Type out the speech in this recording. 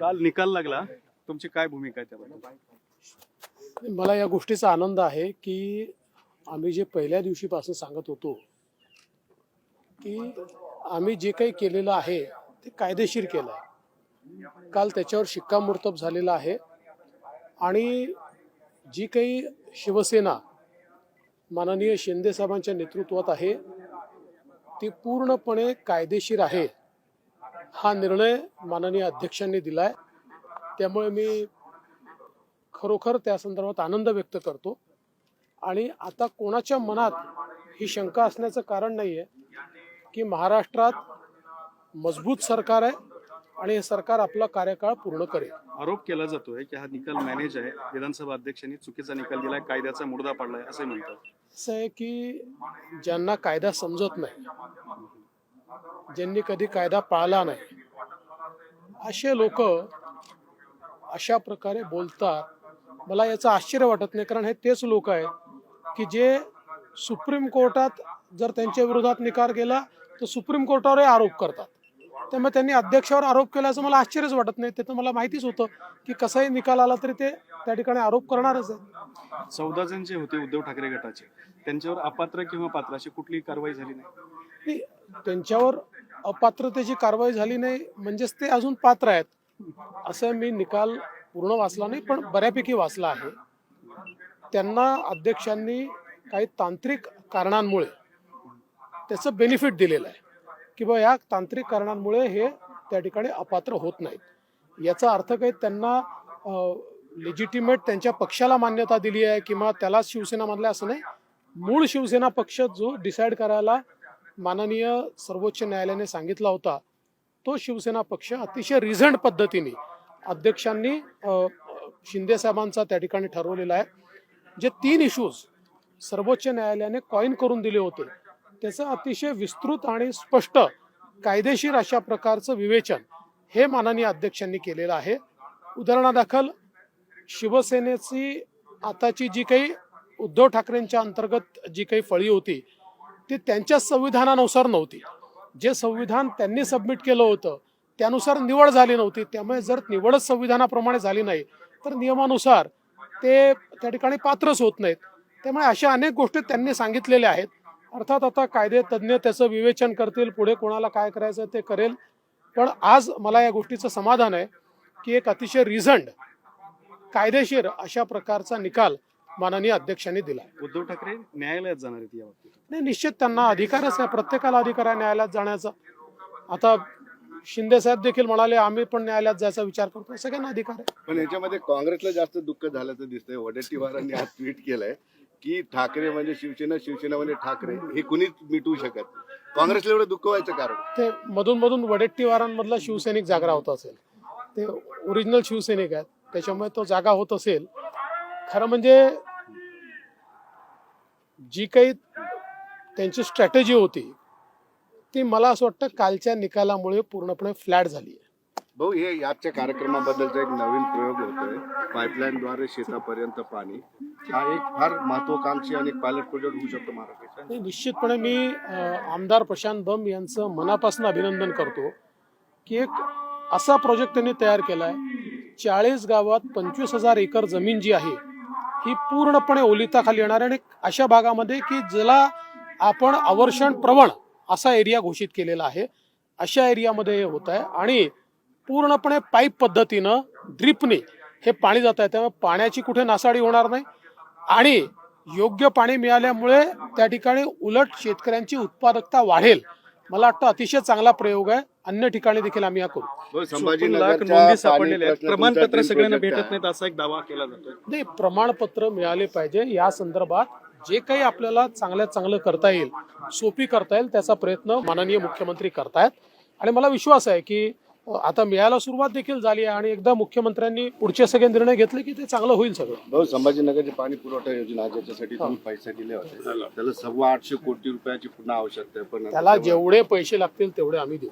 काल निकाल लागला. तुमची काय भूमिका आहे त्याबद्दल? मला या गोष्टीचा आनंद आहे की आम्ही जे पहिल्या दिवशीपासून सांगत होतो की आम्ही जे काही केलेलं आहे ते कायदेशीर केलं आहे. काल त्याच्यावर शिक्कामोर्तब झालेला आहे आणि जी काही शिवसेना माननीय शिंदे साहेबांच्या नेतृत्वात आहे ती पूर्णपणे कायदेशीर आहे. हा निर्णय माननीय अध्यक्षांनी दिलाय. त्यामुळे मी खरोखर त्या संदर्भात आनंद व्यक्त करतो. आणि आता कोणाच्या मनात ही शंका असण्याचं कारण नाही आहे की महाराष्ट्रात मजबूत सरकार आहे आणि हे सरकार आपला कार्यकाळ पूर्ण करेल. आरोप केला जातोय की हा निकाल मॅनेज आहे. विधानसभा अध्यक्षांनी चुकीचा निकाल दिलाय कायद्याचा मुडदा पाडलाय असं म्हणतात. असं आहे की ज्यांना कायदा समजत नाही ज्यांनी कधी कायदा पाळला नाही. असे लोक अशा प्रकारे बोलतात. मला याचं आश्चर्य वाटत नाही कारण हे तेच लोक आहेत की जे सुप्रीम कोर्टात जर त्यांच्या विरोधात निकाल गेला तर सुप्रीम कोर्टावरही आरोप करतात. त्यामुळे त्यांनी अध्यक्षावर आरोप केल्याचं मला आश्चर्यच वाटत नाही. ते तर मला माहितीच होतं की कसाही निकाल आला तरी ते त्या ठिकाणी आरोप करणारच आहे चौदा जण जे होते उद्धव ठाकरे गटाचे त्यांच्यावर अपात्र किंवा पात्र अशी कुठलीही कारवाई झाली नाही, त्यांच्यावर अपात्रतेची कारवाई झाली नाही म्हणजेच ते अजून पात्र आहेत असं मी निकाल पूर्ण वाचला नाही पण बऱ्यापैकी वाचला आहे. त्यांना अध्यक्षांनी काही तांत्रिक कारणांमुळे त्याचं बेनिफिट दिलेलं आहे की बा या तांत्रिक कारणांमुळे हे त्या ठिकाणी अपात्र होत नाहीत. याचा अर्थ काही त्यांना लेजिटिमेट त्यांच्या पक्षाला मान्यता दिली आहे किंवा त्यालाच शिवसेना मानल्या असं नाही मूळ शिवसेना पक्ष जो डिसाईड करायला माननीय सर्वोच्च न्यायालयाने सांगितला होता तो शिवसेना पक्ष अतिशय रिझंड पद्धतीने अध्यक्षांनी शिंदेसाहेबांचा शिंदे साहेबांचा त्या ठिकाणी ठरवलेला आहे. जे तीन इश्यूज सर्वोच्च न्यायालयाने कॉईन करून दिले होते त्याचं अतिशय विस्तृत आणि स्पष्ट कायदेशीर अशा प्रकारचं विवेचन हे माननीय अध्यक्षांनी केलेलं आहे. उदाहरणादाखल शिवसेनेची आताची जी काही उद्धव ठाकरेंच्या अंतर्गत जी काही फळी होती ती त्यांच्या संविधानानुसार नव्हती. जे संविधान त्यांनी सबमिट केलं होतं त्यानुसार निवड झाली नव्हती. त्यामुळे जर निवडच संविधानाप्रमाणे झाली नाही तर नियमानुसार ते त्या ठिकाणी पात्रच होत नाहीत. त्यामुळे अशा अनेक गोष्टी त्यांनी सांगितलेल्या आहेत. अर्थात आता कायदे तज्ज्ञ त्याचं विवेचन करतील पुढे कोणाला काय करायचं ते करेल. पण आज मला या गोष्टीचं समाधान आहे की एक अतिशय रिझंड कायदेशीर अशा प्रकारचा निकाल माननीय अध्यक्षांनी दिला. उद्धव ठाकरे न्यायालयात जाणार आहेत या बाबतीत. नाही निश्चित त्यांना अधिकारच आहे प्रत्येकाला अधिकार आहे न्यायालयात जाण्याचा. आता शिंदे साहेब देखील म्हणाले आम्ही पण न्यायालयात जायचा विचार करतो सगळ्यांना अधिकार आहे. पण याच्यामध्ये काँग्रेसला जास्त दुःख झाल्याचं दिसतंय. वडेट्टीवारांनी आज ट्विट केलंय की ठाकरे म्हणजे शिवसेना शिवसेना म्हणजे ठाकरे. हे कुणीच मिटवू शकत काँग्रेसला एवढं दुःख व्हायचं कारण? ते मधून मधून वडेट्टीवारांमधला शिवसैनिक जागा होत असेल. ते ओरिजिनल शिवसैनिक आहेत. त्याच्यामुळे तो जागा होत असेल. खरं म्हणजे जी काही त्यांची स्ट्रॅटेजी होती ती मला असं वाटतं कालच्या निकालामुळे पूर्णपणे फ्लॅट झाली आहे. भाऊ हे आजच्या कार्यक्रमाबद्दलचा एक नवीन प्रयोग होतोय. पाईपलाईनद्वारे शेतापर्यंत पाणी. हा एक फार महत्वाकांक्षी आणि पायलट प्रोजेक्ट होऊ शकतो महाराष्ट्राचा नाही, निश्चितपणे मी आमदार प्रशांत बम यांचं मनापासून अभिनंदन करतो की एक असा प्रोजेक्ट त्यांनी तयार केला आहे चाळीस गावात पंचवीस हजार एकर जमीन जी आहे ही पूर्णपणे ओलिताखाली येणार आहे. आणि अशा भागामध्ये की ज्याला आपण आवर्षण प्रवण असा एरिया घोषित केलेला आहे. अशा एरियामध्ये हे होत आहे. आणि पूर्णपणे पाईप पद्धतीनं ड्रिपने हे पाणी जात आहे. त्यामुळे पाण्याची कुठे नासाडी होणार नाही. आणि योग्य पाणी मिळाल्यामुळे त्या ठिकाणी उलट शेतकऱ्यांची उत्पादकता वाढेल. मला वाटतं अतिशय चांगला प्रयोग आहे. अन्य ठिकाणी देखील आम्ही हा करू. लाख नोंदी सापडलेल्या आहेत. प्रमाणपत्र सगळ्यांना भेटत नाहीत असा एक दावा केला जातोय. नाही प्रमाणपत्र मिळाले पाहिजे. या संदर्भात जे काही आपल्याला चांगल्यात चांगलं करता येईल सोपी करता येईल त्याचा प्रयत्न माननीय मुख्यमंत्री करतायत. आणि मला विश्वास आहे की आता मिळायला सुरुवात देखील झाली आहे आणि एकदा मुख्यमंत्र्यांनी पुढचे सगळे निर्णय घेतले की ते चांगलं होईल सगळं. भाऊ संभाजीनगरची पाणी पुरवठा योजना ज्याच्यासाठी तुम्ही पैसे दिले होते. त्याला सव्वा आठशे कोटी रुपयाची पुन्हा आवश्यकता आहे पण त्याला जेवढे पैसे लागतील तेवढे आम्ही देऊ.